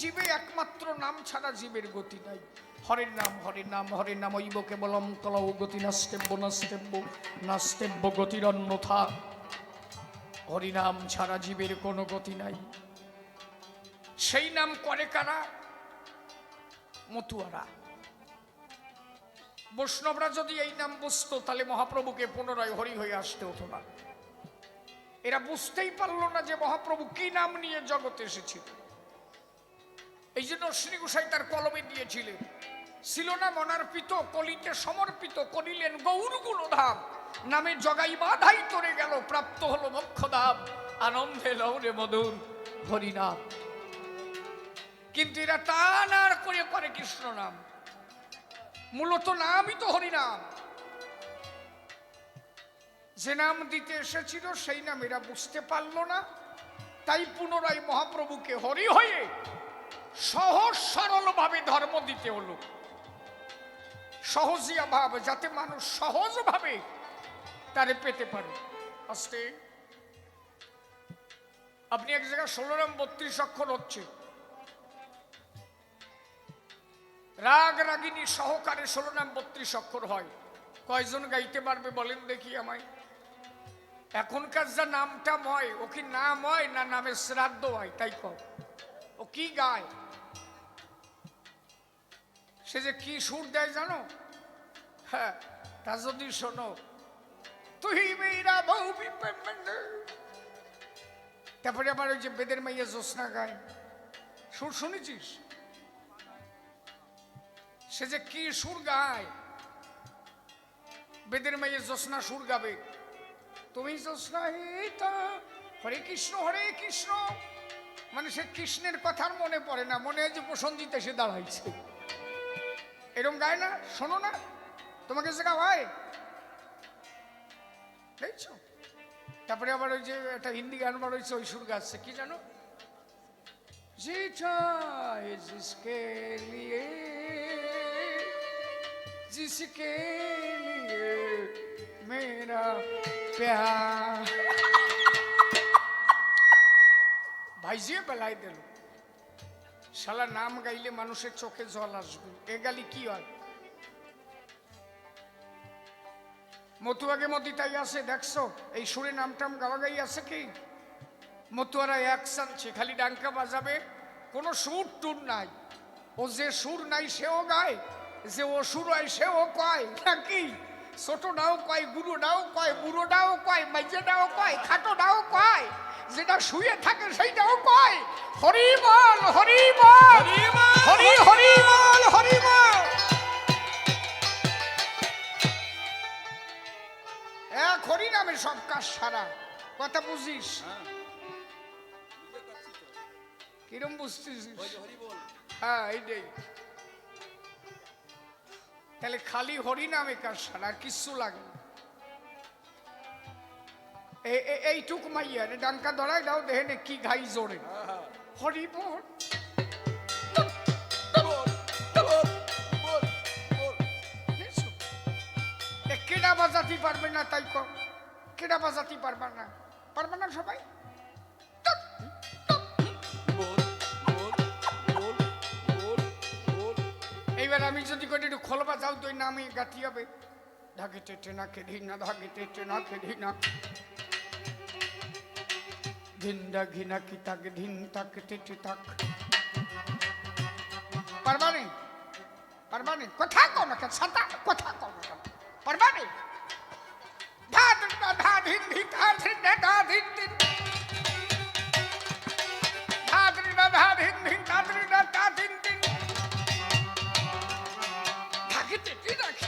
জীবে একমাত্র নাম ছাড়া জীবের গতি নাই। হরের নাম হরের নাম হরের নাম ঐব কেবলম তলৌ গতি নাস্তেব্য নাস্তেব্য নাস্তেব্য গতির অন্যথা। হরিনাম ছাড়া জীবের কোনো গতি নাই। সেই নাম করে কারা? মতুয়ারা। বৈষ্ণবরা যদি এই নাম বুঝতো, তাহলে মহাপ্রভুকে পুনরায় হরি হয়ে আসতে হতো না। এরা বুঝতেই পারল না যে মহাপ্রভু কি নাম নিয়ে জগতে এসেছিল। এই জন্য শ্রী গোসাই তার কলমে দিয়েছিলেন। ছিল না মনার্পিত, কলিতে সমর্পিত, করিলেন গৌর গুণধাম। নামে জগাই বাধাই তরে গেল, প্রাপ্ত হলো মোক্ষধাম। আনন্দে লৌরে মধুর হরিনাম। কিন্তু এরা টান আর করে করে কৃষ্ণ নাম। মূলত নামই তো হরিনাম। যে নাম দিতে এসেছিল, সেই নাম এরা বুঝতে পারল না। তাই পুনরায় মহাপ্রভুকে হরি হয়ে সহজ সরল ভাবে ধর্ম দিতে হলো। সহজিয়া ভাব যাতে মানুষ সহজভাবে তারে পেতে পারে। আস্তে আপনি এক জায়গায় ষোলো নাম বত্রিশ অক্ষর হচ্ছে। রাগ রাগিনী সহকারে ষোলো নাম বত্রিশ অক্ষর হয়। কয়জন গাইতে পারবে বলেন দেখি আমায়। এখনকার যা নামটা ময়, ও কি নাম হয় না নামে শ্রাদ্ধ হয়, তাই কর ও কি গায়? সে যে কি সুর দেয় জানো? হ্যাঁ তা যদি শোনো। তুই মেয়েরা বউ তারপরে আবার ওই যে বেদের মাইয়া জ্যোৎস্না গায়। সুর শুনেছিস? সে যে কি সুর গায়। বেদের মাইয়া জ্যোৎস্না সুর গাবে। তুমি জ্যোৎস্না হেতা হরে কৃষ্ণ হরে কৃষ্ণ। মানে সে কৃষ্ণের কথার মনে পড়ে না, মনে হয় যে প্রসঞ্জিত এসে দাঁড়াইছে। এরম গায় না শোনো না তোমাকে শেখা হয় দেখছো তারপরে আবার ওই যে একটা হিন্দি গান বার হয়েছে ওই সুর গাচ্ছে কি জানো जीता है जिसके लिए जिसके लिए मेरा प्यार ভাইজিয়ে বেলায় দিল শালা নাম গাইলে মানুষের চোখে জল আসবে। এ গালি কি হয়? মতুয়াগে মতি তাই আছে, দেখছ? এই সুরে নাম টাম গাওয়া গাই আছে কি? মতুয়ারা এক সানছে খালি ডাঙ্কা বাজাবে, কোনো সুর টুর নাই। ও যে সুর নাই সেও গায়, যে ও সুর হয় সেও কয়। নাকি? ছোটটাও কয় গুরুটাও কয় বুড়োটাও কয় মাইজেটাও কয় খাটোটাও কয়। যেটা শুয়ে থাকে সেইটাও কয় হরি বল হরি বল হরি হরি বল হরি বল এক হরি নামে সব কাজ সারা কথা বুঝিস? কিরম বুঝতেছিস হ্যাঁ এইটাই। তাহলে খালি হরি নামে কাজ সারা আর কিচ্ছু লাগে না। এইটুক মাইয়া রে, ডাঙ্কা ধরাই দাও দেহে নে কি ঘাই জোরে। হরি বল। দেখছ? এ, কেডা বাজাতে পারবে না তাই কর কেডা বাজাতে পারবে না? পারবে না সবাই? এইবার আমি যদি করি একটু খোলবা যাও, তো না আমি গাতি হবে। ধাগে টেটে না কে ধিনা ধাগে টেটে না ধিনা धिंदा घिना की तक धिन तक, टिट तक। परवानी परबानी कथा मत कर सता कथा कोन के परबानी धा धा धाद धिन धी धाद धिन धा धिन धिन धा धिन धा धिन धिन धा धिन धाद धिन धिन धागे। टिटी रख।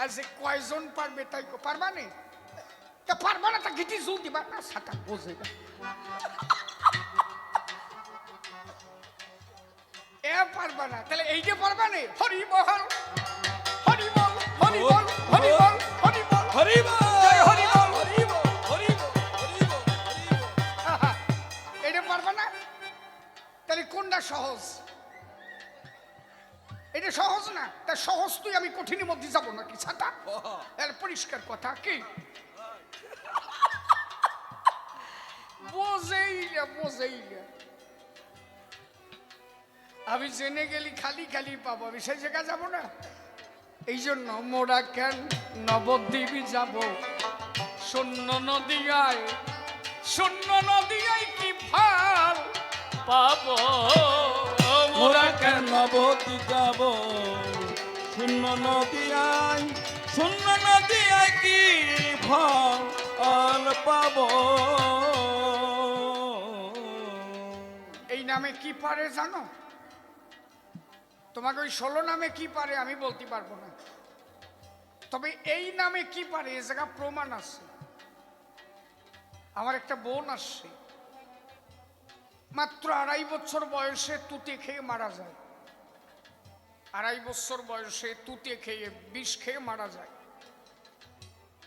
ऐसे कॉइजन पर बेताई को परबानी তা পারবা না তা গিটি জল দিবা না ছাতা বোঝে না এ পারবা না তাহলে এইটা পারবা নে হরি বল হরি বল হরি বল হরি বল হরি বল হরি বল আহা, এটা পারবা না তাহলে কোনটা সহজ এটা সহজ না তা সহজ তুই আমি কঠিনের মধ্যে যাব নাকি ছাতা পরিষ্কার কথা কি বোঝেই না আমি জেনে গেলি, খালি খালি পাবো। আমি সেই জায়গা যাব না। এই জন্য মোরা কেন নবদ্বীপই যাব? শূন্য নদিয়ায় শূন্য নদিয়ায় কি ভালো পাবো? মোরা কেন নবতী যাব? শূন্য নদিয়ায় শূন্য নদিয়ায় কি অল পাব? নামে কি পারে জানো? তোমাকে ওই ষোলো নামে কি পারে আমি বলতে পারব না। তবে এই নামে কি পারে এ জায়গা প্রমাণ আছে। আমার একটা বোন আসছে। মাত্র আড়াই বছর বয়সে তুতে খেয়ে মারা যায়। আড়াই বছর বয়সে তুতে খেয়ে বিষ খেয়ে মারা যায়।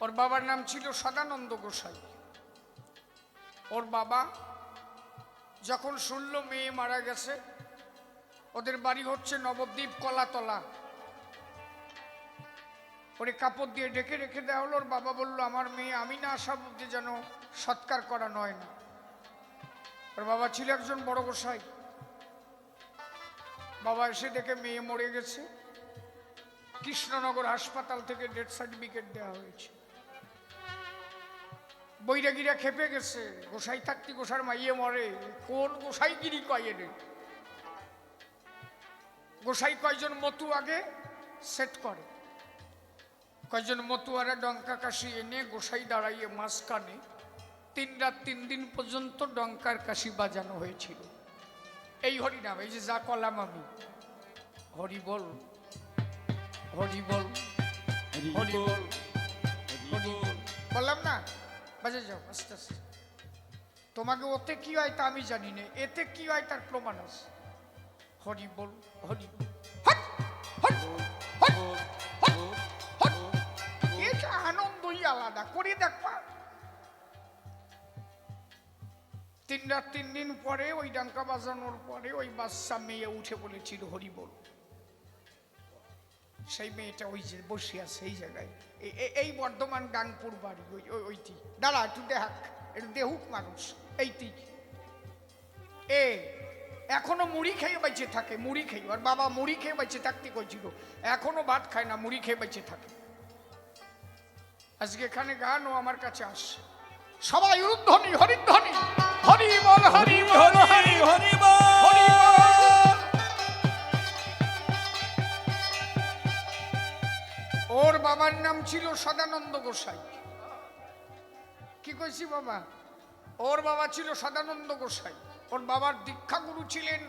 ওর বাবার নাম ছিল সদানন্দ গোসাই। ওর বাবা যখন শুনলো মেয়ে মারা গেছে, ওদের বাড়ি হচ্ছে নবদ্বীপ কলাতলা। ওরে কাপড় দিয়ে ডেকে রেখে দেওয়া হলো, ওর বাবা বলল, আমার মেয়ে, আমি না আসা অব্দি যেন সৎকার করা নয় না। ওর বাবা ছিল একজন বড় গোসাই। বাবা এসে দেখে মেয়ে মরে গেছে। কৃষ্ণনগর হাসপাতাল থেকে ডেথ সার্টিফিকেট দেওয়া হয়েছে। বৈরাগীরা খেপে গেছে। গোসাই থাকতি গোসার মাইয়ে মরে। কোন গোসাইগিরি কয় রে গোসাই কয়জন মতু আগে? সেট করে। কয়জন মতুয়ারা ডঙ্কা কাশি এনে গোসাই দাঁড়াইয়ে মাঝখানে তিন রাত তিন দিন পর্যন্ত ডঙ্কার কাশি বাজানো হয়েছিল। এই হরিনাম এই যে যা কলাম আমি। হরি বল হরি বল হরি বল হরি বল। বললাম না? বাজে যাও, আস্তে আস্তে। তোমাকে ওতে কি হয় তা আমি জানি না, এতে কি হয় তার প্রমাণ আছে। হরি বল, হরি আনন্দই আলাদা, করে দেখবা। তিন রাত, তিন দিন পরে ওই ডাঙ্কা বাজানোর পরে ওই বাচ্চা মেয়ে উঠে বলেছিল, হরি বল। সেই মেয়েটা ওই যে বসে আছে এই জায়গায়। এই বর্ধমান গানপুর বাড়ি, ওই, ওই- ওইটি। দাঁড়া, একটু দেখ একটু দেহুক মানুষ। এইটি। এ, এখনও মুড়ি খেয়ে বেঁচে থাকে, মুড়ি খেয়ে। আর বাবা মুড়ি খেয়ে বেঁচে থাকতে কইছিল। এখনও ভাত খায় না, মুড়ি খেয়ে বেঁচে থাকে। আজকে এখানে গান ও আমার কাছে আসে সবাই উদ্ধনি হরিধ্বনি। হরি বল হরি বল। হরি হরি বাবার নাম ছিল সদানন্দ গোসাই। কি কইছি বাবা? ওর বাবা ছিল সদানন্দ গোসাই। ওর বাবার দীক্ষা গুরু ছিলেন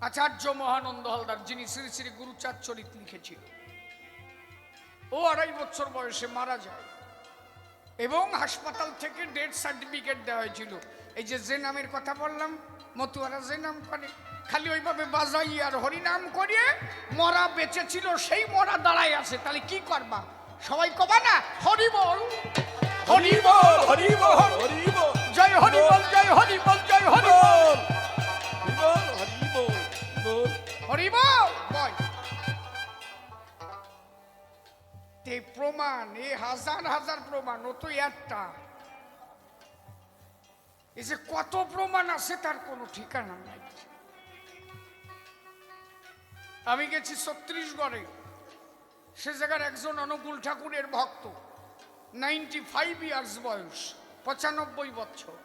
আচার্য মহানন্দ হলদার, যিনি শ্রী শ্রী গুরুচার চরিত লিখেছিল ও আড়াই বছর বয়সে মারা যায় এবং হাসপাতাল থেকে ডেথ সার্টিফিকেট দেওয়া হয়েছিল। এই যে যে নামের কথা বললাম, মতুয়ারা যে নাম করে। খালি ওইভাবে বাজাই আর হরিনাম করিয়ে মরা বেঁচে ছিল সেই মরা দাঁড়ায় আছে। তাহলে কি করবা? সবাই কবা না হরি বল হরি বল হরি বল হরি বল জয় হরি বল জয় হরি বল জয় হরি বল হরি বল হরি বল। তে প্রমাণ এ হাজার হাজার প্রমাণ ও তো একটা। এই যে কত প্রমাণ আছে তার কোনো ঠিকানা নাই। আমি গেছি ছত্রিশগড়ে সে জায়গার একজন অনুকূল ঠাকুরের ভক্ত নাইনটি ফাইভ ইয়ার্স বয়স, পঁচানব্বই বছর।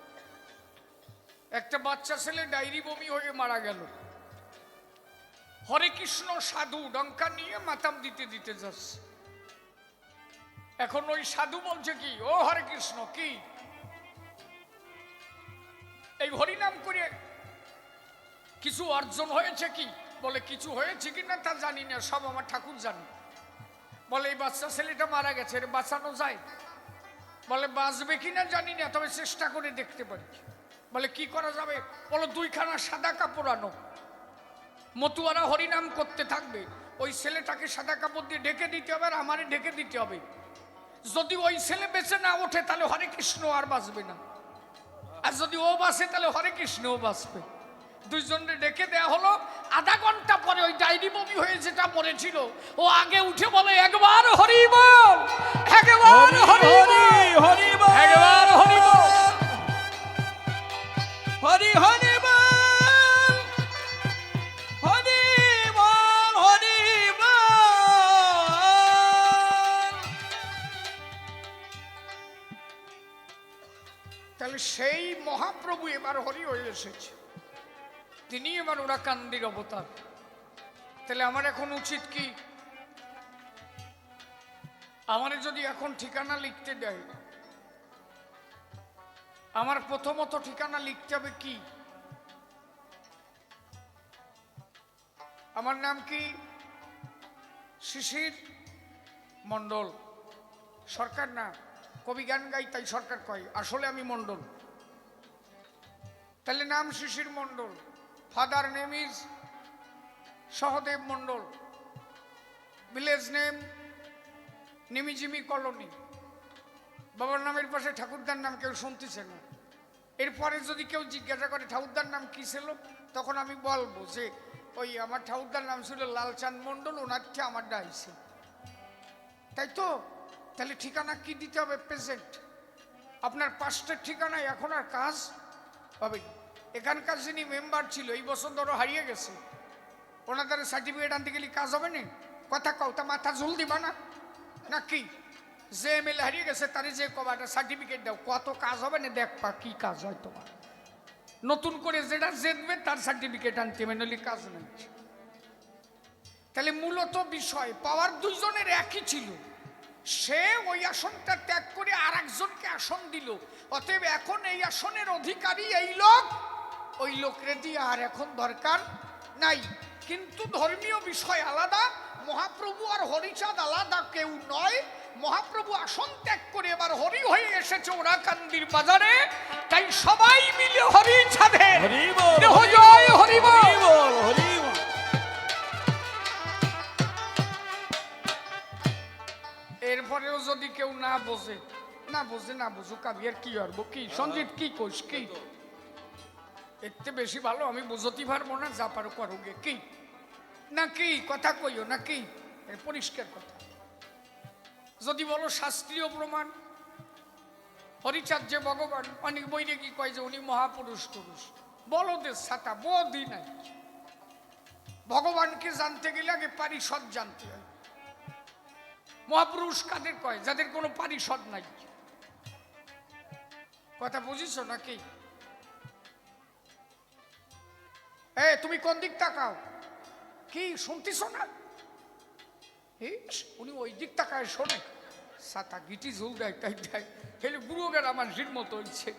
একটা বাচ্চা ছেলে ডায়েরি বমি হয়ে মারা গেল। হরে কৃষ্ণ সাধু ডঙ্কা নিয়ে মাতাম দিতে দিতে যাচ্ছে। এখন ওই সাধু বলছে কি, ও হরে কৃষ্ণ, কি? এই হরিনাম করে কিছু অর্জন হয়েছে কি? বলে, কিছু হয়েছে কি না তা জানি না, সব আমার ঠাকুর জানি। বলে, এই বাচ্চা ছেলেটা মারা গেছে, এর বাঁচানো যায় বলে, বাঁচবে কি না জানি না, তবে চেষ্টা করে দেখতে পারি। বলে, কি করা যাবে? বলো, দুইখানা সাদা কাপড় আনো। মতুয়ারা হরিনাম করতে থাকবে, ওই ছেলেটাকে সাদা কাপড় দিয়ে ঢেকে দিতে হবে আর আমারে ঢেকে দিতে হবে। যদি ওই ছেলে বেঁচে না ওঠে, তাহলে হরে কৃষ্ণ আর বাঁচবে না। আর যদি ও বাঁচে, তাহলে হরে কৃষ্ণও বাঁচবে। দুজনকে ডেকে দেয়া হলো। আধা ঘণ্টা পরে ওই ডাইরি বমি হয়ে যেটা মরেছিল ও আগে উঠে বলে একবার হরি বল একবার হরি হরি একবার হরি বল। হরি হরি তাহলে সেই মহাপ্রভু এবার হরি হয়ে এসেছে। তিনি এবার ওরা কান্দির অবতার। তাহলে আমার এখন উচিত কি? আমার যদি এখন ঠিকানা লিখতে দেয়, আমার প্রথমত ঠিকানা লিখতে হবে কি? আমার নাম কি? শিশির মণ্ডল। সরকার না, কবি গান গাই, তাই সরকার কয়। আসলে আমি মণ্ডল। তাহলে নাম Shishir Mondal. Father name is Sahadev Mondal village name Nimijimi colony বাবার নামের পাশে ঠাকুরদার নাম কেউ শুনতেছে না। এরপরে যদি কেউ জিজ্ঞাসা করে ঠাকুরদার নাম কী ছিল, তখন আমি বলব যে ওই আমার ঠাকুরদার নাম ছিল লালচাঁদ মণ্ডল, ওনার থেকে আমার ডাইছে তাই তো? তাহলে ঠিকানা কি দিতে হবে প্রেজেন্ট? আপনার পাঁচটার ঠিকানায় এখন আর কাজ হবে। এখানকার যিনি মেম্বার ছিল, এই বছর ধরো হারিয়ে গেছে। ওনাদের সার্টিফিকেট আনতে গেলে কাজ হবে না? কথা কও, তা মাথা ঝুল দিবা না? না কি যে এমএলএ হারিয়ে গেছে, তারে যে কবাটা সার্টিফিকেট দাও। কত কাজ হবে না? দেখ দেখবা কি কাজ হয় তোমার। নতুন করে যেটা জেতবে, তার সার্টিফিকেট আনতে হবে, নইলে কাজ নেই। তাহলে মূলত বিষয়, পাওয়ার দুজনের একই ছিল। সে ওই আসনটা ত্যাগ করে আর একজনকে আসন দিল। অতএব এখন এই আসনের অধিকারী এই লোক ওই লোকরে দিয়ে আর এখন দরকার নাই। কিন্তু ধর্মীয় বিষয় আলাদা মহাপ্রভু আর হরিচাঁদ আলাদা কেউ নয়। মহাপ্রভু আসন ত্যাগ করে এবার হরি হয়ে এসেছে ওরাকান্দির বাজারে। তাই সবাই মিলে হরি ছাদের হরি জয় এরপরেও যদি কেউ না বোঝে না বোঝে না বুঝুক আমি আর কি করব কি সঞ্জিত কি কোষ কি? থেকে বেশি ভালো, আমি বুঝতে পারব না, যা পারো করো গে। কি? না কি? কথা কইও, না কি? পরিষ্কার কথা। যদি বলো শাস্ত্রীয় প্রমাণ হরিচাঁদ যে ভগবান, অনেক বইরে কি কয় যে উনি মহাপুরুষ টুরুষ বলদের ছাতা বোধই নাই। ভগবানকে জানতে গেলে আগে পারিষদ জানতে হয়। মহাপুরুষ কাদের কয়? যাদের কোনো পারিষদ নাই। কথা বুঝিস নাকি এ, তুমি কোন দিক তাকাও? কি শুনতিস না? উনি ওই দিক তাকায় শোনে। সাতা গিটি ঝুল দেয়, তাই দেয় হেলে বুড়ো গেল আমার জির মতো হইছে।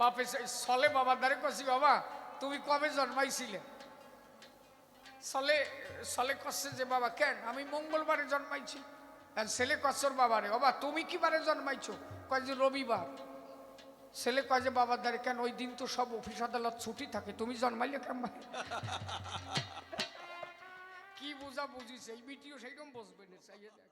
বাপে সলে বাবা দারে কছি বাবা, তুমি কবে জন্মাইছিলে? সলে সলে কচ্ছে যে, বাবা, কেন? আমি মঙ্গলবারে জন্মাইছি। আর ছেলে কচ্ছর বাবারে। বাবা, তুমি কি বারে জন্মাইছো? কয় যে রবিবার। ছেলে কয় যে বাবার দ্বারে কেন? ওই দিন তো সব অফিস আদালত ছুটি থাকে তুমি জন্মাইলে কেমন কি বোঝা বুঝিস এই বিটিও সেইরকম বসবে না চাইয়ে দেখ।